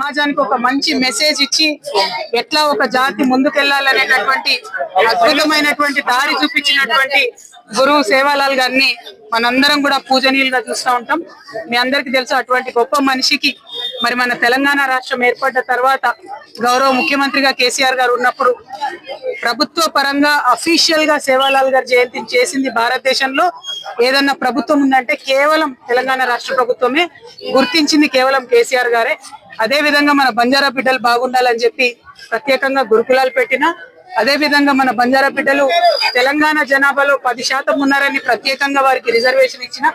సమాజానికి ఒక మంచి మెసేజ్ ఇచ్చి ఎట్లా ఒక జాతి ముందుకెళ్ళాలనేటటువంటి అద్భుతమైనటువంటి దారి చూపించినటువంటి గురువు సేవాలాల్ గారిని మనందరం కూడా పూజనీయులుగా చూస్తూ ఉంటాం. మీ అందరికీ తెలుసు అటువంటి గొప్ప మనిషికి మరి మన తెలంగాణ రాష్ట్రం ఏర్పడ్డ తర్వాత గౌరవ ముఖ్యమంత్రిగా కేసీఆర్ గారు ఉన్నప్పుడు ప్రభుత్వ పరంగా అఫీషియల్గా సేవాలాల్ గారి జయంతిని చేసింది భారతదేశంలో. ఏదన్నా ప్రభుత్వం ఉందంటే కేవలం తెలంగాణ రాష్ట్ర ప్రభుత్వమే గుర్తించింది కేవలం కేసీఆర్ గారే. అదే విధంగా మన బంజారా బిడ్డలు బాగుండాలని చెప్పి ప్రత్యేకంగా గురుకులాలు పెట్టిన అదే విధంగా మన బంజారా బిడ్డలు తెలంగాణ జనాభాలో పది శాతం ఉన్నారని ప్రత్యేకంగా వారికి రిజర్వేషన్ ఇచ్చిన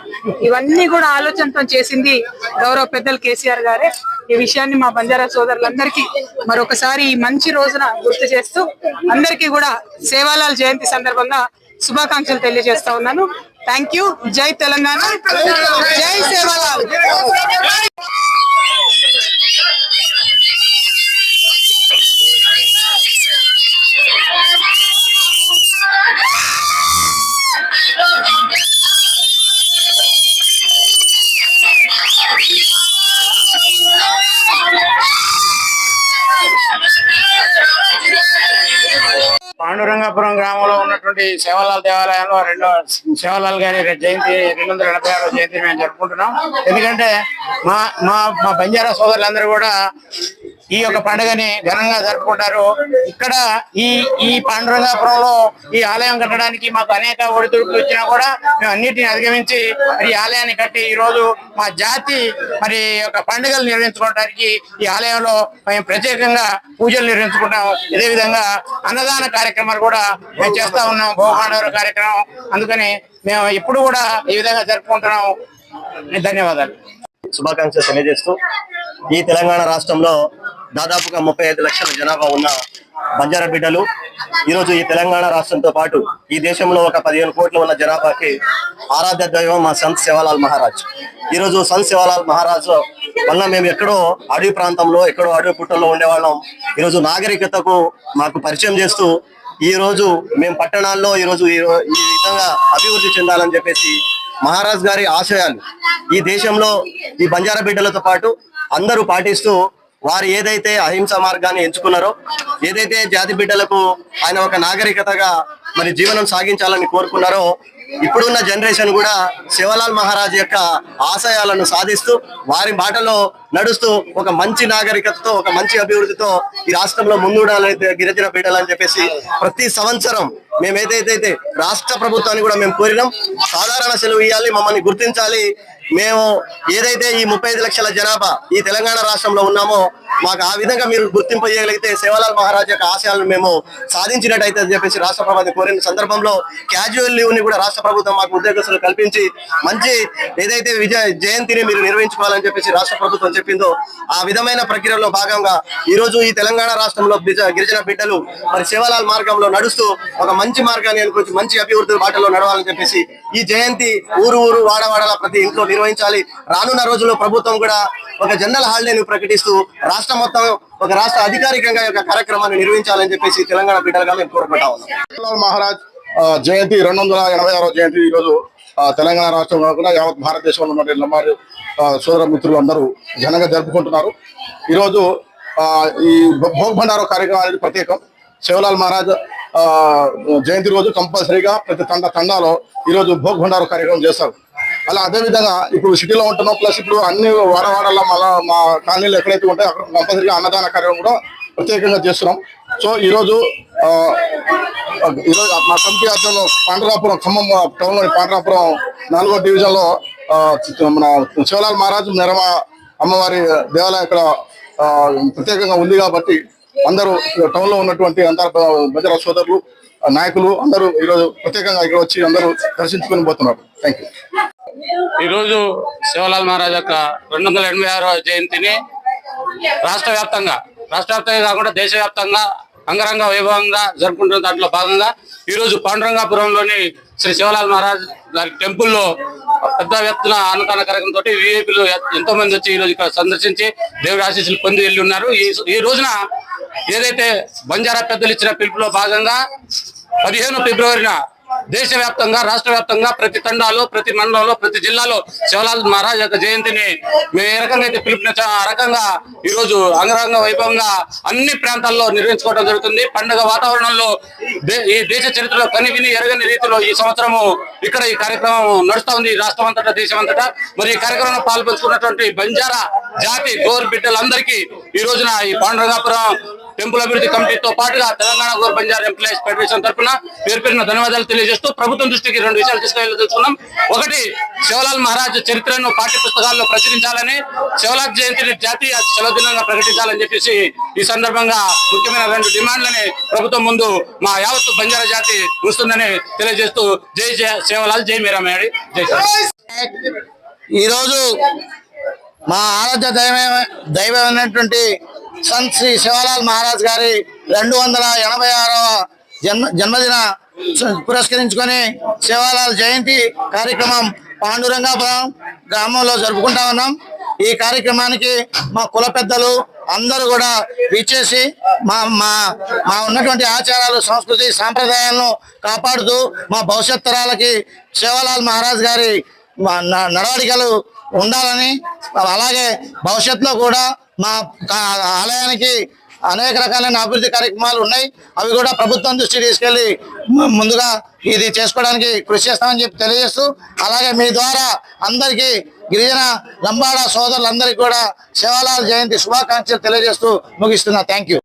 ఇవన్నీ కూడా ఆలోచనతో చేసింది గౌరవ పెద్దలు కేసీఆర్ గారే. ఈ విషయాన్ని మా బంజారా సోదరులందరికీ మరొకసారి ఈ మంచి రోజున గుర్తు చేస్తూ అందరికీ కూడా సేవాలాల్ జయంతి సందర్భంగా శుభాకాంక్షలు తెలియజేస్తా ఉన్నాను. థ్యాంక్ యూ జై తెలంగాణ. జై సేవాలాల్. నరసింహాపురం గ్రామంలో ఉన్నటువంటి సేవలాల్ దేవాలయంలో రెండో సేవలాల్ గారి జయంతి రెండు వందల ఎనభై ఆరో జయంతిని మేము జరుపుకుంటున్నాం. ఎందుకంటే మా మా మా బంజారా సోదరులందరూ కూడా ఈ యొక్క పండుగని ఘనంగా జరుపుకుంటారు. ఇక్కడ ఈ ఈ పాండురంగాపురంలో ఈ ఆలయం కట్టడానికి మాకు అనేక ఒడిదుడుకులు వచ్చినా కూడా మేము అన్నిటిని అధిగమించి మరి ఈ ఆలయాన్ని కట్టి ఈ రోజు మా జాతి మరి యొక్క పండుగలు నిర్వహించుకోవడానికి ఈ ఆలయంలో మేము ప్రత్యేకంగా పూజలు నిర్వహించుకుంటాం ఇదే విధంగా అన్నదాన కార్యక్రమాలు కూడా మేము చేస్తా ఉన్నాం. భోగపాండవర కార్యక్రమం. అందుకని మేము ఎప్పుడు కూడా ఈ విధంగా జరుపుకుంటున్నాం ధన్యవాదాలు. శుభాకాంక్షలు తెలియజేస్తూ ఈ తెలంగాణ రాష్ట్రంలో దాదాపుగా ముప్పై ఐదు లక్షల జనాభా ఉన్న బంజారా బిడ్డలు. ఈరోజు ఈ తెలంగాణ రాష్ట్రంతో పాటు ఈ దేశంలో ఒక పదిహేను కోట్ల ఉన్న జనాభాకి ఆరాధ్య దైవం మా సంత్ సేవాలాల్ మహారాజ్. ఈరోజు సంత్ సేవాలాల్ మహారాజ్ వల్ల మేము ఎక్కడో అడవి ప్రాంతంలో ఎక్కడో అడవి పుట్టల్లో ఉండేవాళ్ళం. ఈరోజు నాగరికతకు మాకు పరిచయం చేస్తూ ఈ రోజు మేము పట్టణాల్లో ఈరోజు ఈ ఈ విధంగా అభివృద్ధి చెందాలని చెప్పేసి మహారాజ్ గారి ఆశయాలు ఈ దేశంలో ఈ బంజారా బిడ్డలతో పాటు అందరూ పాటిస్తూ వారు ఏదైతే అహింస మార్గాన్ని ఎంచుకున్నారో ఏదైతే జాతి బిడ్డలకు ఆయన ఒక నాగరికతగా మరి జీవనం సాగించాలని కోరుకున్నారో ఇప్పుడున్న జనరేషన్ కూడా శివలాల్ మహారాజ్ యొక్క ఆశయాలను సాధిస్తూ వారి బాటలో నడుస్తూ ఒక మంచి నాగరికతతో ఒక మంచి అభివృద్ధితో ఈ రాష్ట్రంలో ముందుడాలైతే గిరిజన బిడ్డలని చెప్పేసి ప్రతి సంవత్సరం మేము ఏదైతే రాష్ట్ర ప్రభుత్వాన్ని కూడా మేము కోరినాం సాధారణ సెలవు ఇవ్వాలి మమ్మల్ని గుర్తించాలి మేము ఏదైతే ఈ ముప్పై ఐదు లక్షల జనాభా ఈ తెలంగాణ రాష్ట్రంలో ఉన్నామో మాకు ఆ విధంగా మీరు గుర్తింపు చేయగలిగితే సేవలాల్ మహారాజ్ యొక్క ఆశయాలను మేము సాధించినట్టయితే అని చెప్పేసి రాష్ట్ర ప్రభుత్వం కోరిన సందర్భంలో క్యాజువల్ లీవ్ని కూడా రాష్ట్ర ప్రభుత్వం మాకు ఉద్యోగస్తులు కల్పించి మంచి ఏదైతే విజయ జయంతిని మీరు నిర్వహించుకోవాలని చెప్పేసి రాష్ట్ర ప్రభుత్వం చెప్పిందో ఆ విధమైన ప్రక్రియలో భాగంగా ఈ రోజు ఈ తెలంగాణ రాష్ట్రంలో గిరిజన బిడ్డలు మరి శివలాల్ మార్గంలో నడుస్తూ ఒక మంచి మార్గాన్ని అనుకోవచ్చు మంచి అభివృద్ధి బాటలో నడవాలని చెప్పేసి ఈ జయంతి ఊరు ఊరు వాడవాడల ప్రతి ఇంట్లో నిర్వహించాలి. రానున్న రోజుల్లో ప్రభుత్వం కూడా ఒక జనరల్ హాలిడేని ప్రకటిస్తూ రాష్ట్రం మొత్తం ఒక రాష్ట్ర అధికారికంగా యొక్క కార్యక్రమాన్ని నిర్వహించాలని చెప్పేసి తెలంగాణ బిడ్డలుగా మేము కోరుకుంటా ఉన్నాం. మహారాజ్ జయంతి రెండు వందల ఎనభై ఆరో జయంతి ఈరోజు ఆ, తెలంగాణ రాష్ట్రం కాకుండా యావత్ భారతదేశంలో ఉన్నటువంటి లమ్మారి సోదర మిత్రులు అందరూ ఘనంగా జరుపుకుంటున్నారు. ఈరోజు ఆ, ఈ భోగ్ భండారో కార్యక్రమం అనేది ప్రత్యేకం. శివలాల్ మహారాజ్ జయంతి రోజు కంపల్సరీగా ప్రతి తండ తండాలో ఈరోజు భోగ్ భండారో కార్యక్రమం చేస్తారు. అలా అదేవిధంగా ఇప్పుడు సిటీలో ఉంటున్నాం ప్లస్ ఇప్పుడు అన్ని వాడవాడల్లో మళ్ళా మా కాలనీలు ఎక్కడైతే ఉంటాయో అక్కడ కంపల్సరీగా అన్నదాన కార్యక్రమం కూడా ప్రత్యేకంగా చేస్తున్నాం. సో ఈరోజు ఈరోజు మా కమిటీ ఆధ్వర్యంలో పాండరాపురం ఖమ్మం టౌన్లోని పాండరాపురం నాలుగో డివిజన్లో మన శివలాల్ మహారాజ్ నిరమ అమ్మవారి దేవాలయం ఇక్కడ ప్రత్యేకంగా ఉంది కాబట్టి అందరూ టౌన్లో ఉన్నటువంటి అందరు బజార సోదరులు నాయకులు అందరూ ఈరోజు ప్రత్యేకంగా ఇక్కడ వచ్చి అందరూ దర్శించుకొని పోతున్నారు. థ్యాంక్ యూ ఈరోజు శివలాల్ మహారాజ్ యొక్క రెండు వందల ఎనభై ఆరో జయంతిని రాష్ట్ర వ్యాప్తంగా రాష్ట్ర వ్యాప్తంగా కాకుండా దేశవ్యాప్తంగా అంగరంగ వైభవంగా జరుపుకుంటున్న దాంట్లో భాగంగా ఈరోజు పాండురంగాపురంలోని శ్రీ శివలాల్ మహారాజ్ గారి టెంపుల్లో పెద్ద ఎత్తున అన్నదాన కార్యక్రమం తోటి విఐపీలు ఎంతో మంది వచ్చి ఈ రోజు ఇక్కడ సందర్శించి దేవుడి ఆశీస్సులు పొంది వెళ్ళి ఉన్నారు. ఈ ఈ రోజున ఏదైతే బంజారా పెద్దలు ఇచ్చిన పిలుపులో భాగంగా పదిహేను ఫిబ్రవరిన దేశవ్యాప్తంగా రాష్ట్ర వ్యాప్తంగా ప్రతి తండాలో ప్రతి మండలంలో ప్రతి జిల్లాలో శివలాల్ మహారాజ్ యొక్క జయంతిని మేము ఏ రకంగా అయితే పిలుపునిచ్చామో ఆ రకంగా ఈ రోజు అంగరంగ వైభవంగా అన్ని ప్రాంతాల్లో నిర్వహించుకోవడం జరుగుతుంది. పండుగ వాతావరణంలో దే- ఈ దేశ చరిత్రలో కనివిని ఎరగని రీతిలో ఈ సంవత్సరము ఇక్కడ ఈ కార్యక్రమం నడుస్తూ ఉంది. రాష్ట్రం అంతటా దేశం అంతటా. మరి ఈ కార్యక్రమంలో పాల్పంచుకున్నటువంటి బంజారా జాతి గోర్ బిడ్డలందరికీ ఈ రోజున ఈ పాండురంగాపురం టెంపుల్ అభివృద్ధి కమిటీతో పాటుగా తెలంగాణ గోర్ బంజారా ఎంప్లాయీస్ ఫెడరేషన్ తరఫున పేరు పేరున ధన్యవాదాలు తెలియజేస్తూ ప్రభుత్వం దృష్టికి రెండు విషయాలు తీసుకెళ్ళాల్సుకున్నాం ఒకటి శివలాల్ మహారాజ్ చరిత్రను పాఠ్య పుస్తకాల్లో ప్రచురించాలని శివలాల్ జయంతిని జాతీయ సెలవు దినంగా ప్రకటించాలని చెప్పేసి ఈ సందర్భంగా ముఖ్యమైన రెండు డిమాండ్లని ప్రభుత్వం ముందు మా యావత్తు బంజారా జాతి ఉంచుతుందని తెలియజేస్తూ జై జయ శివలాల్ జై మీరా జై ఈరోజు మా ఆరాధ్య దైవం దైవమైనటువంటి సంత్ శ్రీ శివలాల్ మహారాజ్ గారి రెండు వందల ఎనభై ఆరవ జన్మ జన్మదిన పురస్కరించుకొని శివలాల్ జయంతి కార్యక్రమం పాండురంగాపురం గ్రామంలో జరుపుకుంటా ఉన్నాం. ఈ కార్యక్రమానికి మా కుల పెద్దలు అందరూ కూడా విచ్చేసి మా మా మా ఉన్నటువంటి ఆచారాలు సంస్కృతి సాంప్రదాయాలను కాపాడుతూ మా భవిష్యత్ తరాలకి శివలాల్ మహారాజ్ గారి న- నడవడికలు ఉండాలని అలాగే భవిష్యత్తులో కూడా మా ఆలయానికి అనేక రకాలైన అభివృద్ధి కార్యక్రమాలు ఉన్నాయి. అవి కూడా ప్రభుత్వం దృష్టి తీసుకెళ్ళి ముందుగా ఇది చేసుకోవడానికి కృషి చేస్తామని చెప్పి తెలియజేస్తూ అలాగే మీ ద్వారా అందరికీ గిరిజన లంబాడ సోదరులందరికీ కూడా శివలాల్ జయంతి శుభాకాంక్షలు తెలియజేస్తూ ముగిస్తున్నా. Thank you